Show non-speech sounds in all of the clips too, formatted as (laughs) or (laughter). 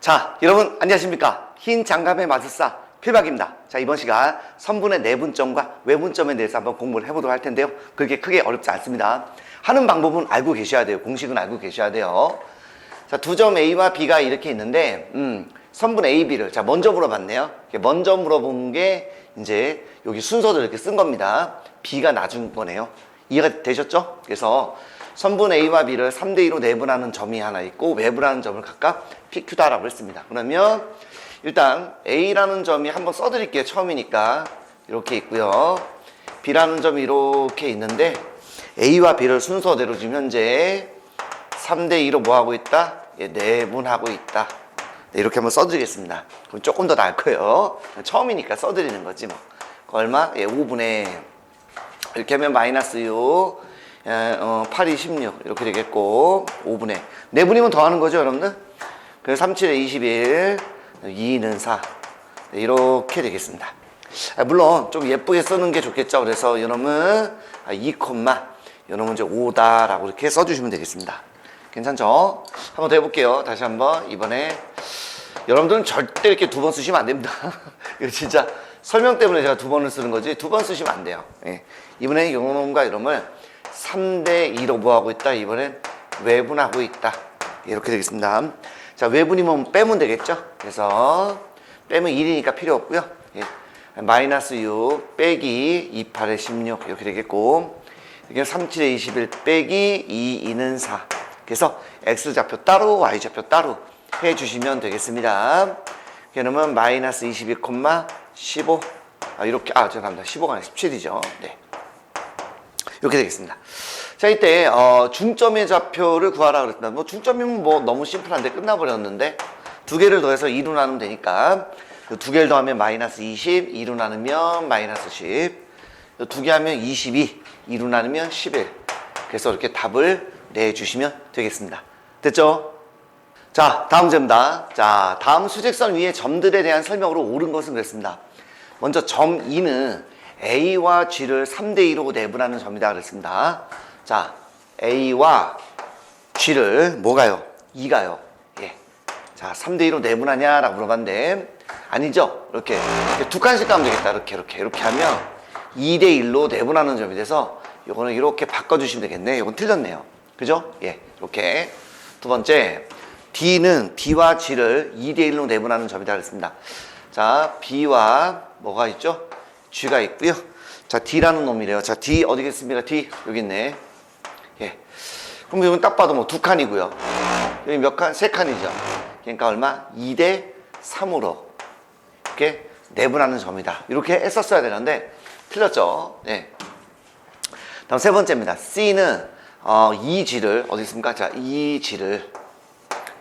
자, 여러분 안녕하십니까? 흰 장갑의 마술사 필박입니다. 자, 이번 시간 선분의 내분점과 외분점에 대해서 한번 공부를 해보도록 할 텐데요. 그렇게 크게 어렵지 않습니다. 하는 방법은 알고 계셔야 돼요. 공식은 알고 계셔야 돼요. 자, 두 점 A와 B가 이렇게 있는데, 음, 선분 A, B를, 자, 먼저 물어봤네요. 먼저 물어본 게, 이제, 여기 순서를 이렇게 쓴 겁니다. B가 나중 거네요. 이해가 되셨죠? 그래서, 선분 A와 B를 3대 2로 내분하는 점이 하나 있고, 외분하는 점을 각각 PQ다라고 했습니다. 그러면, 일단, A라는 점이 한번 써드릴게요. 처음이니까. 이렇게 있고요. B라는 점이 이렇게 있는데, A와 B를 순서대로 지금 현재 3대 2로 뭐 하고 있다? 예, 내분하고 있다. 네, 이렇게 한번 써드리겠습니다. 그럼 조금 더 나을 거예요. 처음이니까 써드리는 거지 뭐. 그 얼마? 예, 5분의 이렇게 하면 마이너스 6, 예, 어, 8이 16 이렇게 되겠고 5분의 내분이면 더하는 거죠 여러분들? 그래서 3, 7에 21, 2는 4 네, 이렇게 되겠습니다. 아, 물론 좀 예쁘게 쓰는 게 좋겠죠. 그래서 이놈은 2, 이놈은 이제 5다 라고 이렇게 써주시면 되겠습니다. 괜찮죠? 한번 더 해볼게요. 다시 한번 이번에 여러분들은 절대 이렇게 두 번 쓰시면 안 됩니다. (laughs) 이거 진짜 설명 때문에 제가 두 번을 쓰는 거지 두 번 쓰시면 안 돼요. 예. 이번에 이놈과 이놈을 3대 2로 뭐 하고 있다? 이번엔 외분하고 있다. 이렇게 되겠습니다. 자 외분이면 빼면 되겠죠? 그래서 빼면 1이니까 필요 없고요. 예. 마이너스 6 빼기 2, 8에 16 이렇게 되겠고 이게 3, 7에 21 빼기 2, 2는 4 그래서 X좌표 따로 Y좌표 따로 해주시면 되겠습니다 그러면 마이너스 22, 15 아, 이렇게 아 죄송합니다 15가 아니라 17이죠 네. 이렇게 되겠습니다. 자 이때 어, 중점의 좌표를 구하라 그랬습니다 뭐 중점이면 뭐 너무 심플한데 끝나버렸는데 두 개를 더해서 2로 나누면 되니까 이두 개를 더하면 마이너스 20 2로 나누면 마이너스 10 두 개 하면 22 2로 나누면 11 그래서 이렇게 답을 내주시면 되겠습니다. 됐죠? 자 다음 문제입니다. 자 다음 수직선 위에 점들에 대한 설명으로 옳은 것은 그랬습니다. 먼저 점 2는 A와 G를 3대2로 내분하는 점이다 그랬습니다 자 A와 G를 뭐가요? 2가요 예. 자 3대2로 내분하냐라고 물어봤는데 아니죠 이렇게, 이렇게 두 칸씩 가면 되겠다 이렇게 이렇게 이렇게 하면 2대1로 내분하는 점이 돼서 요거는 이렇게 바꿔주시면 되겠네 요건 틀렸네요 그죠? 예 이렇게 두 번째 D는 B와 G를 2대1로 내분하는 점이다 그랬습니다 자 B와 뭐가 있죠? G가 있고요 자 D라는 놈이래요 자 D 어디겠습니까? D 여기 있네 예. 그럼 이건 딱 봐도 뭐 두 칸이고요 여기 몇 칸? 세 칸이죠 그러니까 얼마? 2대 3으로 이렇게 내분하는 점이다 이렇게 했었어야 되는데 틀렸죠 네. 다음 세 번째입니다 C는 어, 2G를 어디 있습니까? 자 2G를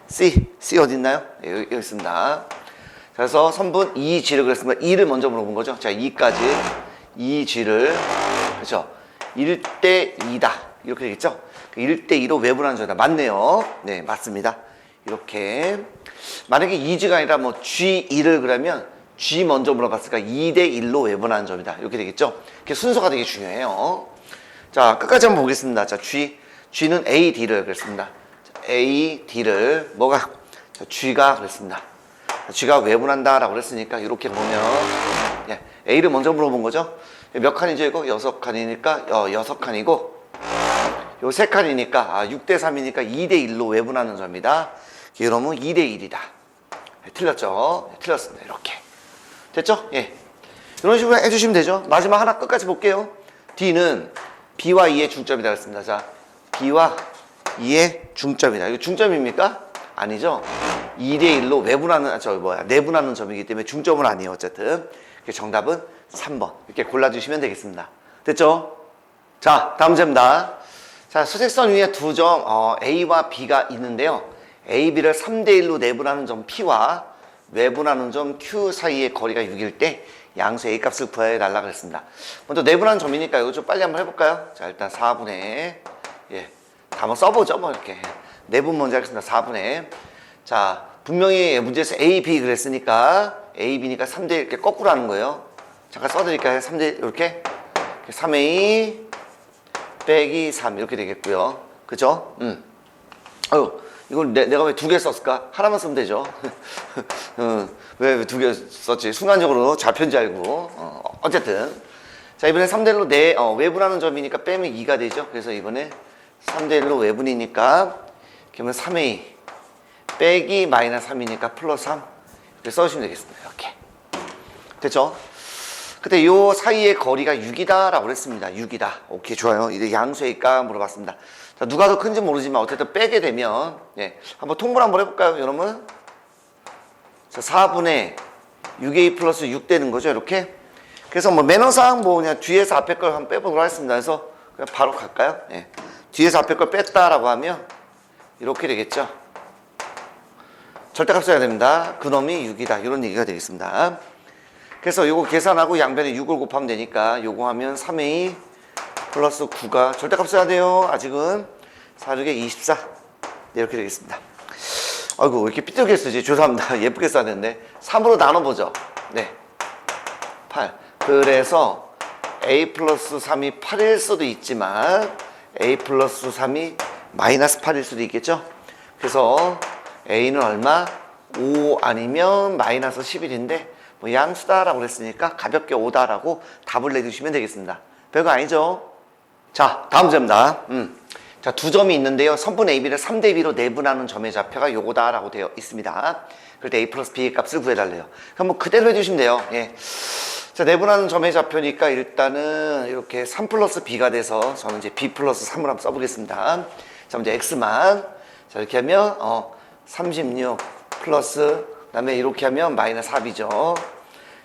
C, C 어디 있나요? 네, 여기, 여기 있습니다 그래서 선분 2G를 그랬습니다. 2를 먼저 물어본 거죠. 자 2까지. 2G를. 그렇죠? 1대 2다. 이렇게 되겠죠? 1대 2로 외분하는 점이다. 맞네요. 네 맞습니다. 이렇게. 만약에 2G가 아니라 뭐 G2를 그러면 G 먼저 물어봤으니까 2대 1로 외분하는 점이다. 이렇게 되겠죠? 이렇게 순서가 되게 중요해요. 자 끝까지 한번 보겠습니다. 자 G. G는 A, D를 그랬습니다. 자, A, D를 뭐가? 자, G가 그랬습니다 자, G가 외분한다 라고 그랬으니까 이렇게 보면 예, A를 먼저 물어본 거죠 몇 칸이죠 이거? 여섯 칸이니까 어, 여섯 칸이고 요 세 칸이니까 아, 6대 3이니까 2대 1로 외분하는 점이다 이러면 2대 1이다 틀렸죠? 네, 틀렸습니다 이렇게 됐죠? 예. 이런 식으로 해주시면 되죠. 마지막 하나 끝까지 볼게요. D는 B와 2의 중점이다 그랬습니다. 자, B와 2의 중점이다. 이거 중점입니까? 아니죠. 2대 1로 외분하는, 아, 저 뭐야, 내분하는 점이기 때문에 중점은 아니에요. 어쨌든. 정답은 3번. 이렇게 골라주시면 되겠습니다. 됐죠? 자, 다음 문제입니다. 자, 수직선 위에 두 점, 어, A와 B가 있는데요. A, B를 3대 1로 내분하는 점 P와 외분하는 점 Q 사이의 거리가 6일 때 양수 A 값을 구해 달라 그랬습니다. 먼저 내분하는 점이니까 이거 좀 빨리 한번 해볼까요? 자, 일단 4분의, 예. 다 한번 써보죠, 뭐, 이렇게. 내분 먼저 하겠습니다. 4분의. 자, 분명히 문제에서 A, B 그랬으니까 A, B니까 3대 이렇게 거꾸로 하는 거예요. 잠깐 써드릴까요? 3대 이렇게. 3A 빼기 3 이렇게 되겠고요. 그죠? 음. 아유, 이걸 내, 내가 왜 두 개 썼을까? 하나만 쓰면 되죠. (laughs) 어, 왜두 개 썼지? 순간적으로 줄 알고. 어, 어쨌든. 자, 이번에 3대1로 내, 어, 외분하는 점이니까 빼면 2가 되죠. 그래서 이번에 3대1로 외분이니까, 그러면 3a. 빼기 마이너스 3이니까 플러스 3. 이렇게 써주시면 되겠습니다. 이렇게. 됐죠? 그때 요 사이의 거리가 6이다라고 그랬습니다. 6이다. 오케이, 좋아요. 이제 양수일까 물어봤습니다. 자, 누가 더 큰지 모르지만 어쨌든 빼게 되면, 예. 한번 통분 한번 해볼까요, 여러분? 자, 4분의 6a 플러스 6 되는 거죠, 이렇게. 그래서 뭐 매너상 뭐 그냥 뒤에서 앞에 걸 한번 빼보도록 하겠습니다. 그래서 그냥 바로 갈까요? 예. 뒤에서 앞에 걸 뺐다라고 하면 이렇게 되겠죠. 절대값 써야 됩니다. 그놈이 6이다. 이런 얘기가 되겠습니다. 그래서 요거 계산하고 양변에 6을 곱하면 되니까 요거 하면 3a 플러스 9가 절대값 써야 돼요. 아직은 4, 6에 24 네, 이렇게 되겠습니다. 아이고 왜 이렇게 삐뚤게 쓰지? 죄송합니다. (laughs) 예쁘게 써야 되는데 3으로 나눠보죠. 네. 8 그래서 a 플러스 3이 8일 수도 있지만 a 플러스 3이 마이너스 8일 수도 있겠죠? 그래서 a는 얼마? 5 아니면 마이너스 11인데 뭐 양수다라고 그랬으니까 가볍게 5다라고 답을 내주시면 되겠습니다. 별거 아니죠? 자, 다음 문제입니다. 음. 자, 두 점이 있는데요. 선분 AB를 3대 B로 내분하는 점의 좌표가 요거다라고 되어 있습니다. 그럴 때 A 플러스 B 값을 구해달래요. 그럼 뭐 그대로 해주시면 돼요. 예. 자, 내분하는 점의 좌표니까 일단은 이렇게 3 플러스 B가 돼서 저는 이제 B 플러스 3을 한번 써보겠습니다. 자, 먼저 X만. 자, 이렇게 하면, 어, 36 플러스, 그 다음에 이렇게 하면 마이너스 4B죠.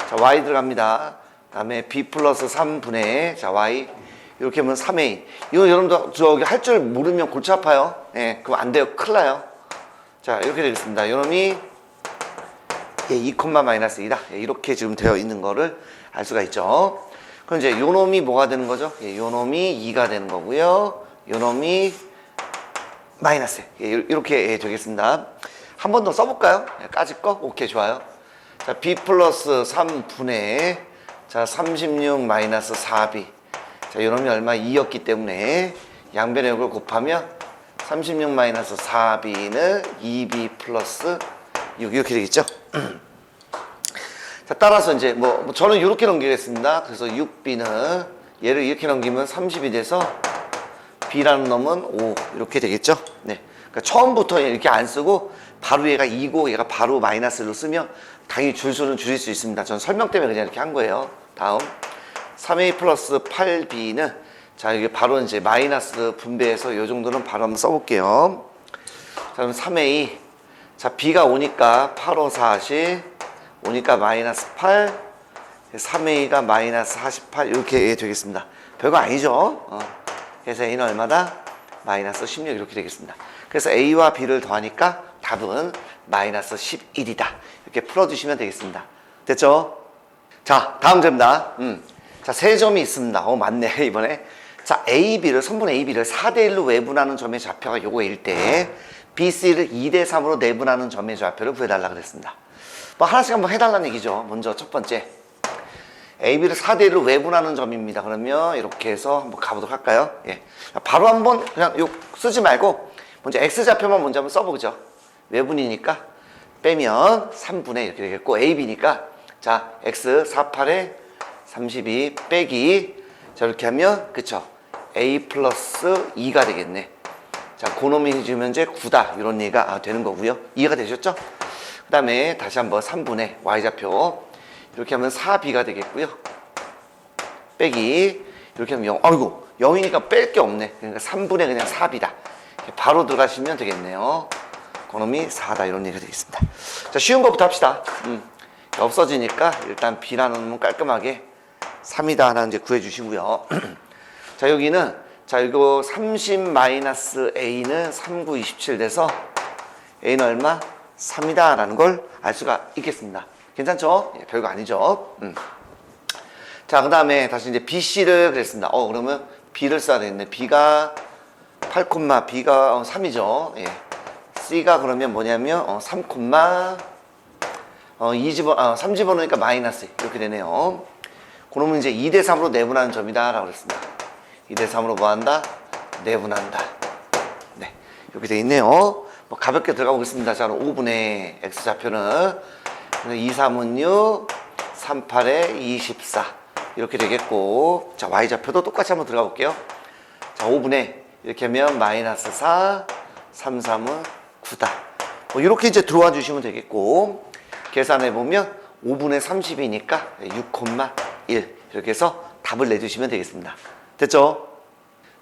자, Y 들어갑니다. 그 다음에 B 플러스 3분의, 자, Y. 이렇게 하면 3A. 이거 여러분도 저기 할 줄 모르면 골치 아파요. 예, 그럼 안 돼요. 큰일 나요. 자, 이렇게 되겠습니다. 요놈이 예, 2, 마이너스 2다. 예, 이렇게 지금 되어 있는 거를 알 수가 있죠. 그럼 이제 요 놈이 뭐가 되는 거죠? 예, 요 놈이 2가 되는 거고요. 요 놈이 마이너스. 예, 이렇게 예, 되겠습니다. 한 번 더 써볼까요? 예, 까짓 거? 오케이, 좋아요. 자, B 플러스 3분의 자, 36 마이너스 4B. 자, 요 놈이 얼마? 2였기 때문에 양변의 역을 곱하면 36 마이너스 4B는 2B 플러스 6 이렇게 되겠죠? (clears throat) 자, 따라서 이제 뭐, 뭐 저는 이렇게 넘기겠습니다. 그래서 6B는 얘를 이렇게 넘기면 30이 돼서 B라는 놈은 5 이렇게 되겠죠? 네. 그러니까 처음부터 이렇게 안 쓰고 바로 얘가 2고 얘가 바로 마이너스로 쓰면 당연히 줄수는 줄일 수 있습니다. 전 설명 때문에 그냥 이렇게 한 거예요. 다음 3A 플러스 8B는 자 이게 바로 이제 마이너스 분배해서 이 정도는 바로 한번 써볼게요. 자 그럼 3A 자 B가 오니까 8, 5, 40 오니까 마이너스 8 3A가 마이너스 48 이렇게 되겠습니다. 별거 아니죠? 어. 그래서 A는 얼마다? 마이너스 16 이렇게 되겠습니다. 그래서 A와 B를 더하니까 답은 마이너스 11이다. 이렇게 풀어주시면 되겠습니다. 됐죠? 자, 다음 점입니다. 음. 자, 세 점이 있습니다. 어, 맞네, (laughs) 이번에. 자, A, B를, 선분 A, B를 4대1로 외분하는 점의 좌표가 요거일 때, B, C를 2대3으로 내분하는 점의 좌표를 구해달라 그랬습니다. 뭐, 하나씩 한번 해달라는 얘기죠. 먼저 첫 번째. A, B를 4대 1로 외분하는 점입니다. 그러면 이렇게 해서 한번 가보도록 할까요? 예. 바로 한번 그냥 요 쓰지 말고, 먼저 X좌표만 먼저 한번 써보죠. 외분이니까 빼면 3분의 이렇게 되겠고, A, B니까, 자, X 48에 32 빼기, 자, 이렇게 하면, 그쵸. A 플러스 2가 되겠네. 자, 고놈이 해주면 이제 9다. 이런 얘기가 아, 되는 거고요. 이해가 되셨죠? 그 다음에 다시 한번 3분의 Y좌표. 이렇게 하면 4B가 되겠고요. 빼기. 이렇게 하면 0. 아이고, 0이니까 뺄 게 없네. 그러니까 3분의 그냥 4B다. 바로 들어가시면 되겠네요. 그놈이 4다. 이런 얘기가 되겠습니다. 자, 쉬운 거부터 합시다. 음. 없어지니까 일단 B라는 놈은 깔끔하게 3이다 하나 이제 구해주시고요. (clears throat) 자, 여기는 자, 이거 30 마이너스 A는 39, 27 돼서 A는 얼마? 3이다 라는 걸 알 수가 있겠습니다. 괜찮죠? 예, 별거 아니죠? 음. 자, 그 다음에 다시 이제 BC를 그랬습니다. 어, 그러면 B를 써야 되겠네. B가 8, B가 3이죠. 예. C가 그러면 뭐냐면 어, 3, 어, 2집어, 아, 3 집어넣으니까 마이너스 이렇게 되네요. 그러면 이제 2대 3으로 내분하는 점이다 라고 그랬습니다. 2대 3으로 뭐 한다? 내분한다. 네. 이렇게 돼 있네요. 뭐뭐 가볍게 들어가 보겠습니다. 자, 5분의 x 좌표는 2, 3은 6, 3, 8에 24 이렇게 되겠고 자 y 좌표도 똑같이 한번 들어가 볼게요. 자 5분의 이렇게 하면 마이너스 4, 3, 3은 9다. 뭐 이렇게 이제 들어와 주시면 되겠고 계산해 보면 5분의 30이니까 6,1 이렇게 해서 답을 내주시면 되겠습니다. 됐죠?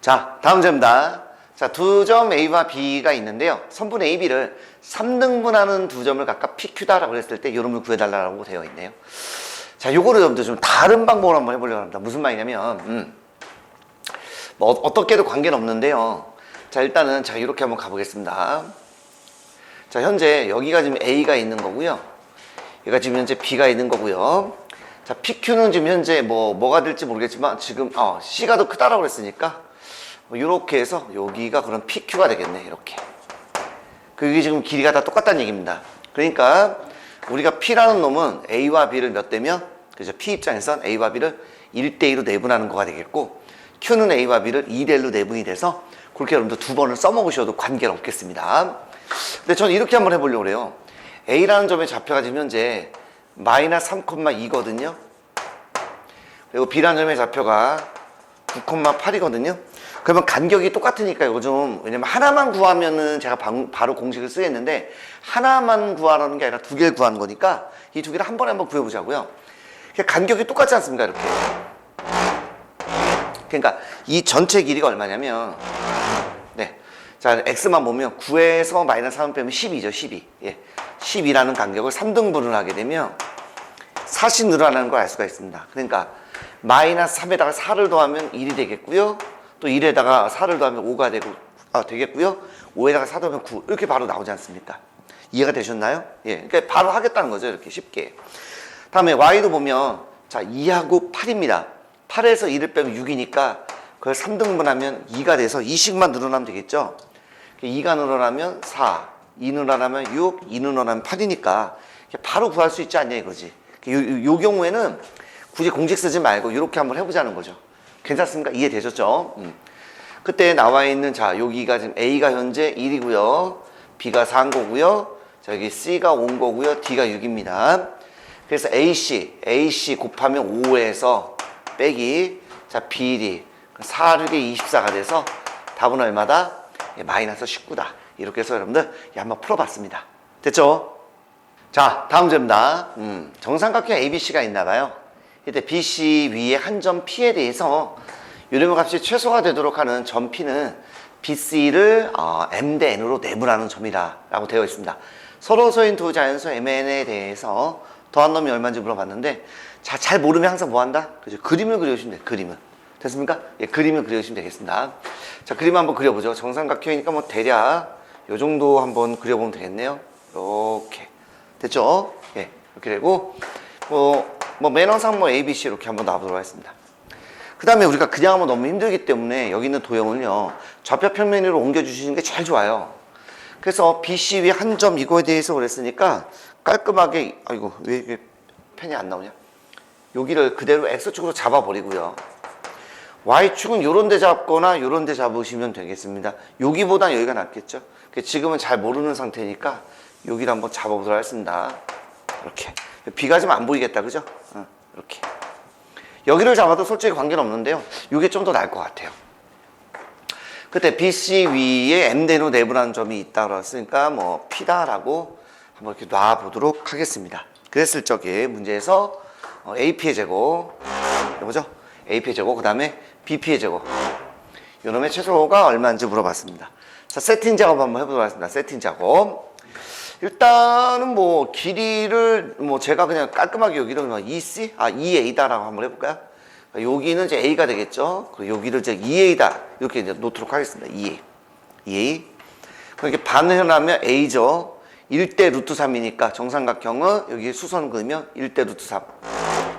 자, 다음 점입니다. 자, 두 점 A와 B가 있는데요. 선분 A, B를 3등분하는 두 점을 각각 PQ다라고 했을 때 이름을 구해달라고 되어 있네요. 자, 요거를 여러분들 좀 다른 방법으로 한번 해보려고 합니다. 무슨 말이냐면, 음, 뭐, 어- 어떻게도 관계는 없는데요. 자, 일단은, 자, 이렇게 한번 가보겠습니다. 자, 현재 여기가 지금 A가 있는 거고요. 얘가 지금 현재 B가 있는 거고요. 자, PQ는 지금 현재 뭐, 뭐가 될지 모르겠지만 지금, 어, C가 더 크다라고 그랬으니까 뭐 이렇게 해서 여기가 그럼 PQ가 되겠네, 이렇게. 그게 지금 길이가 다 똑같다는 얘기입니다. 그러니까 우리가 P라는 놈은 A와 B를 몇 대면, 그죠? P 입장에선 A와 B를 1대2로 내분하는 거가 되겠고, Q는 A와 B를 2대1로 내분이 돼서 그렇게 여러분들 두 번을 써먹으셔도 관계는 없겠습니다. 근데 저는 이렇게 한번 해보려고 그래요. A라는 좌표가 지금 현재 마이너스 3,2거든요. 그리고 B라는 점의 좌표가 9,8이거든요. 그러면 간격이 똑같으니까 좀 왜냐면 하나만 구하면은 제가 방- 바로 공식을 쓰겠는데 하나만 구하라는 게 아니라 두 개를 구하는 거니까 이 두 개를 한 번에 한번 구해보자고요. 그러니까 간격이 똑같지 않습니까 이렇게. 그러니까 이 전체 길이가 얼마냐면 네. 자, x만 보면 9에서 마이너스 3 빼면 12죠, 12. 예. 12라는 간격을 3등분을 하게 되면 4씩 늘어나는 걸 알 수가 있습니다. 그러니까 마이너스 3에다가 4를 더하면 1이 되겠고요. 또 1에다가 4를 더하면 5가 되고 아, 되겠고요. 5에다가 4 더하면 9 이렇게 바로 나오지 않습니까? 이해가 되셨나요? 예, 그러니까 바로 하겠다는 거죠, 이렇게 쉽게. 다음에 y도 보면 자 2하고 8입니다. 8에서 2를 빼면 6이니까 그걸 3등분하면 2가 돼서 2씩만 늘어나면 되겠죠. 2가 늘어나면 4, 2 늘어나면 6, 2 늘어나면 8이니까 바로 구할 수 있지 않냐 이거지. 요, 요, 요 경우에는 굳이 공식 쓰지 말고 이렇게 한번 해보자는 거죠. 괜찮습니까? 이해되셨죠? 음. 그때 나와 있는 자 여기가 지금 A가 현재 1이고요. B가 4인 거고요. 자 여기 C가 5인 거고요. D가 6입니다. 그래서 AC, AC 곱하면 5에서 빼기 자 비리 4, 6에 24가 돼서 답은 얼마다? 예, 마이너스 19다. 이렇게 해서 여러분들 예, 한번 풀어봤습니다. 됐죠? 자, 다음 점입니다. 음, 정삼각형 ABC가 있나 봐요. 이때 BC 위에 한 점 P에 대해서 요령의 값이 최소화 되도록 하는 점 P는 BC를 어, M 대 N으로 내분하는 점이라고 되어 있습니다. 서로서인 두 자연수 MN에 대해서 더한 놈이 얼마인지 물어봤는데 자, 잘 모르면 항상 뭐 한다? 그죠? 그림을 그려주시면 돼요. 그림을. 됐습니까? 예, 그림을 그려주시면 되겠습니다. 자, 그림 한번 그려보죠. 정삼각형이니까 뭐 대략 요 정도 한번 그려보면 되겠네요. 이렇게. 됐죠? 예, 이렇게 되고, 뭐, 뭐, 매너상 뭐 ABC 이렇게 한번 나와보도록 하겠습니다. 그 다음에 우리가 그냥 하면 너무 힘들기 때문에 여기 있는 도형을요, 좌표 평면 위로 옮겨주시는 게 제일 좋아요. 그래서 BC 위 한 점 이거에 대해서 그랬으니까 깔끔하게, 아이고, 왜 이게 펜이 안 나오냐? 여기를 그대로 X축으로 잡아버리고요. Y축은 요런 데 잡거나 요런 데 잡으시면 되겠습니다. 여기보단 여기가 낫겠죠? 지금은 잘 모르는 상태니까 여기를 한번 잡아보도록 하겠습니다. 이렇게. 비가 좀 안 보이겠다, 그죠? 어, 이렇게. 여기를 잡아도 솔직히 관계는 없는데요. 이게 좀 더 나을 것 같아요. 그때 BC 위에 M대로 내분한 점이 있다 그랬으니까 뭐 P다라고 한번 이렇게 놔보도록 하겠습니다. 그랬을 적에 문제에서 어, AP의 제곱, 이거죠? AP의 제곱, 그 다음에 BP의 제곱. 요놈의 최소가 얼마인지 물어봤습니다. 자, 세팅 작업 한번 해보도록 하겠습니다. 세팅 작업. 일단은 뭐 길이를 뭐 제가 그냥 깔끔하게 여기를 그냥 EC? 아, EA다라고 한번 해볼까요? 여기는 이제 A가 되겠죠? 그리고 여기를 이제 EA다. 이렇게 이제 놓도록 하겠습니다. EA. EA. 이렇게 반을 해놓으면 A죠. 1대 루트 3이니까 정삼각형은 여기 수선 그으면 1대 루트 3.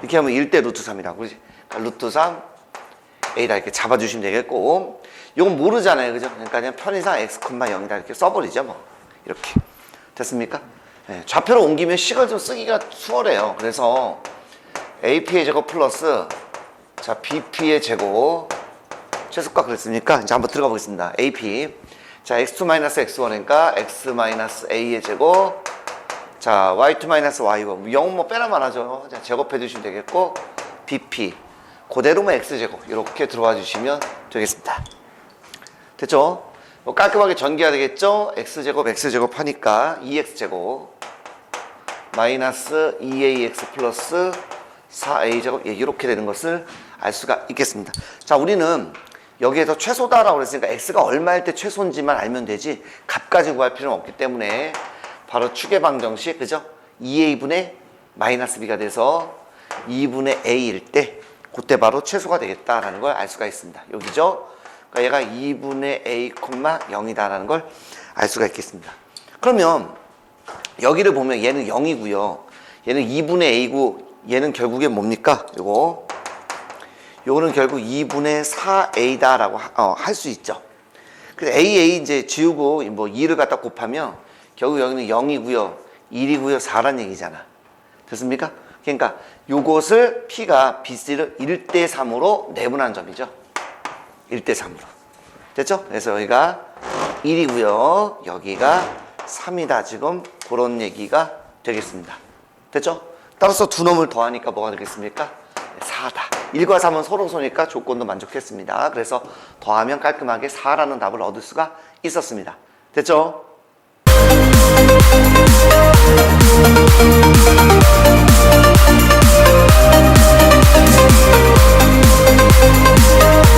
이렇게 하면 1대 루트 3이라고. 그지? 그러니까 루트 3, A다 이렇게 잡아주시면 되겠고. 이건 모르잖아요. 그죠? 그러니까 그냥 편의상 X, 0이다 이렇게 써버리죠. 뭐. 이렇게. 됐습니까? 네, 좌표로 옮기면 식을 좀 쓰기가 수월해요. 그래서 AP의 제곱 플러스 자 BP의 제곱 최소값 그랬습니까? 이제 한번 들어가 보겠습니다. AP 자, x2 마이너스 x1이니까 x 마이너스 a의 제곱. 자, y2 마이너스 y1. 0뭐 빼라만 하죠. 자, 제곱해 주시면 되겠고, bp. 그대로 뭐 x제곱. 이렇게 들어와 주시면 되겠습니다. 됐죠? 뭐 깔끔하게 전개가 되겠죠? x제곱, x제곱 하니까 2x제곱. 마이너스 2ax 플러스 4a제곱. 예, 이렇게 되는 것을 알 수가 있겠습니다. 자, 우리는 여기에서 최소다라고 그랬으니까 x가 얼마일 때 최소인지만 알면 되지 값까지 구할 필요는 없기 때문에 바로 축의 방정식 그죠? 2a분의 마이너스 b가 돼서 2분의 a일 때 그때 바로 최소가 되겠다라는 걸 알 수가 있습니다. 여기죠? 그러니까 얘가 2분의 a, 0이다라는 걸 알 수가 있겠습니다. 그러면 여기를 보면 얘는 0이고요. 얘는 2분의 a고 얘는 결국에 뭡니까? 요거 요거는 결국 2분의 4a다라고 어, 할 수 있죠. 그래서 a, a 이제 지우고 뭐 2를 갖다 곱하면 결국 여기는 0이고요. 1이고요. 4란 얘기잖아. 됐습니까? 그러니까 요것을 p가 bc를 1대 3으로 내분한 점이죠. 1대 3으로. 됐죠? 그래서 여기가 1이고요. 여기가 3이다. 지금 그런 얘기가 되겠습니다. 됐죠? 따라서 두 놈을 더하니까 뭐가 되겠습니까? 4다. 1과 3은 서로 소니까 조건도 만족했습니다. 그래서 더하면 깔끔하게 4라는 답을 얻을 수가 있었습니다. 됐죠?